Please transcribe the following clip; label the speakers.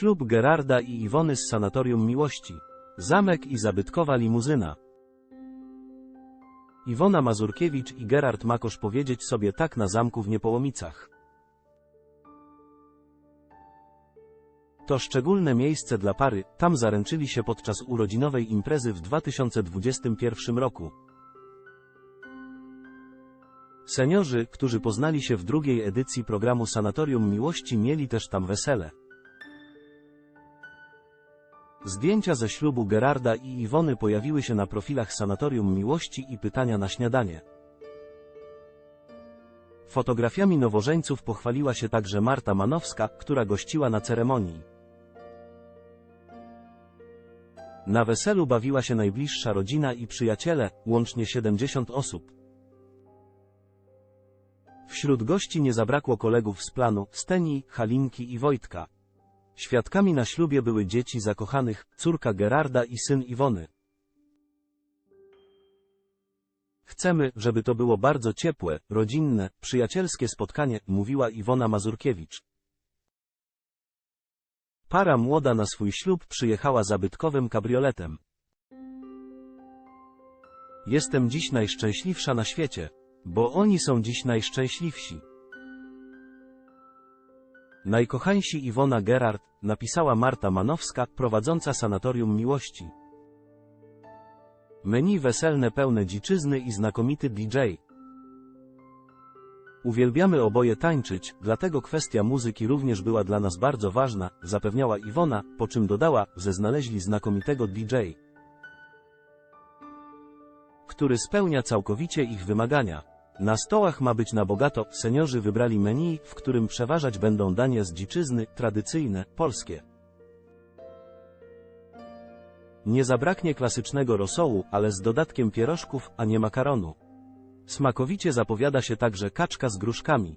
Speaker 1: Ślub Gerarda i Iwony z Sanatorium Miłości. Zamek i zabytkowa limuzyna. Iwona Mazurkiewicz i Gerard Makosz powiedzieć sobie tak na zamku w Niepołomicach. To szczególne miejsce dla pary, tam zaręczyli się podczas urodzinowej imprezy w 2021 roku. Seniorzy, którzy poznali się w drugiej edycji programu Sanatorium Miłości mieli też tam wesele. Zdjęcia ze ślubu Gerarda i Iwony pojawiły się na profilach Sanatorium Miłości i pytania na śniadanie. Fotografiami nowożeńców pochwaliła się także Marta Manowska, która gościła na ceremonii. Na weselu bawiła się najbliższa rodzina i przyjaciele, łącznie 70 osób. Wśród gości nie zabrakło kolegów z planu, Steni, Halinki i Wojtka. Świadkami na ślubie były dzieci zakochanych, córka Gerarda i syn Iwony. Chcemy, żeby to było bardzo ciepłe, rodzinne, przyjacielskie spotkanie, mówiła Iwona Mazurkiewicz. Para młoda na swój ślub przyjechała zabytkowym kabrioletem. Jestem dziś najszczęśliwsza na świecie, bo oni są dziś najszczęśliwsi. Najkochańsi Iwona Gerard, napisała Marta Manowska, prowadząca Sanatorium Miłości. Menu weselne pełne dziczyzny i znakomity DJ. Uwielbiamy oboje tańczyć, dlatego kwestia muzyki również była dla nas bardzo ważna, zapewniała Iwona, po czym dodała, że znaleźli znakomitego DJ, który spełnia całkowicie ich wymagania. Na stołach ma być na bogato, seniorzy wybrali menu, w którym przeważać będą dania z dziczyzny, tradycyjne, polskie. Nie zabraknie klasycznego rosołu, ale z dodatkiem pierożków, a nie makaronu. Smakowicie zapowiada się także kaczka z gruszkami.